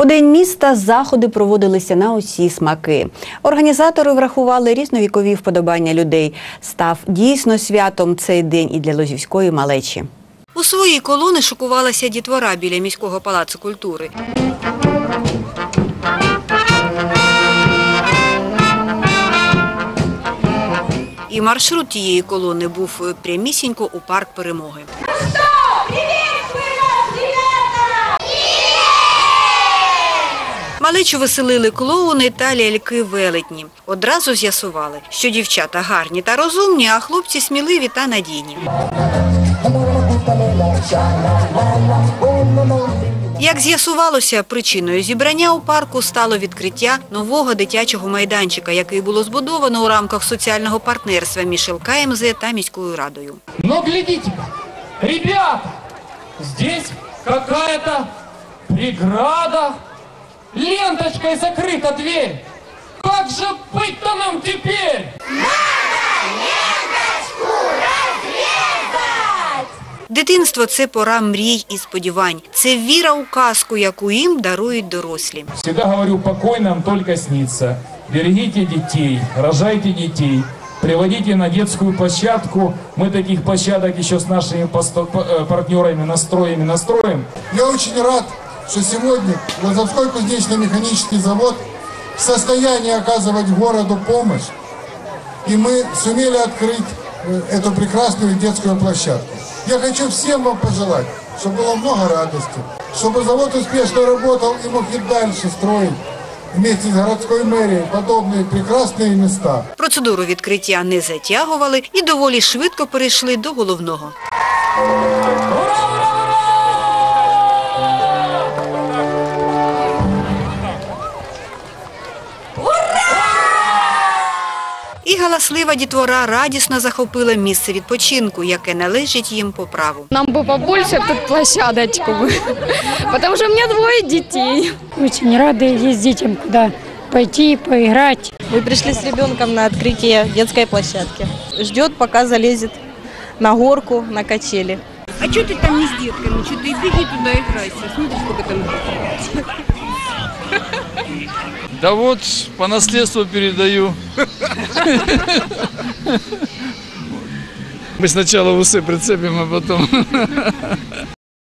У день міста заходи проводилися на усі смаки. Організатори врахували різновікові вподобання людей. Став дійсно святом цей день і для лозівської малечі. У своїй колони шокувалася дітвора біля міського палацу культури. І маршрут тієї колони був прямісінько у парк перемоги. Малечу веселили клоуни та ляльки велетні. Одразу з'ясували, що дівчата гарні та розумні, а хлопці сміливі та надійні. Як з'ясувалося, причиною зібрання у парку стало відкриття нового дитячого майданчика, який було збудовано у рамках соціального партнерства між ЛКМЗ та міською радою. Но глядите, ребята, здесь какая-то преграда. Ленточкой закрыта дверь. Как же быть-то нам теперь? Дитинство це пора мрій і сподівань. Це віра у казку, яку їм дарують дорослі. Всегда говорю, покой нам только снится. Берегите детей, рожайте детей, приводите на детскую площадку. Мы таких площадок еще с нашими посто- п- э, партнерами настроим и настроим. Я очень рад, что сегодня Лозовской кузнечно-механический завод в состоянии оказывать городу помощь. И мы сумели открыть э, эту прекрасную детскую площадку. Я хочу всем вам пожелать, чтобы было много радости, чтобы завод успешно работал и мог и дальше строить вместе с городской мэрией подобные прекрасные места. Процедуру відкриття не затягували і доволі швидко перейшли до головного. І галаслива дітвора радісно захопила місце відпочинку, яке належить їм по праву. Нам бы побольше тут площадочку, бы. потому что у меня двое детей. Очень рады есть детям куда пойти, поиграть. Мы пришли с ребенком на открытие детской площадки. Ждет, пока залезет на горку, на качели. А что ты там не с детками? Что ты беги туда и играйся. Смотри, сколько там Да вот, по наследству передаю. Мы сначала усы прицепим, а потом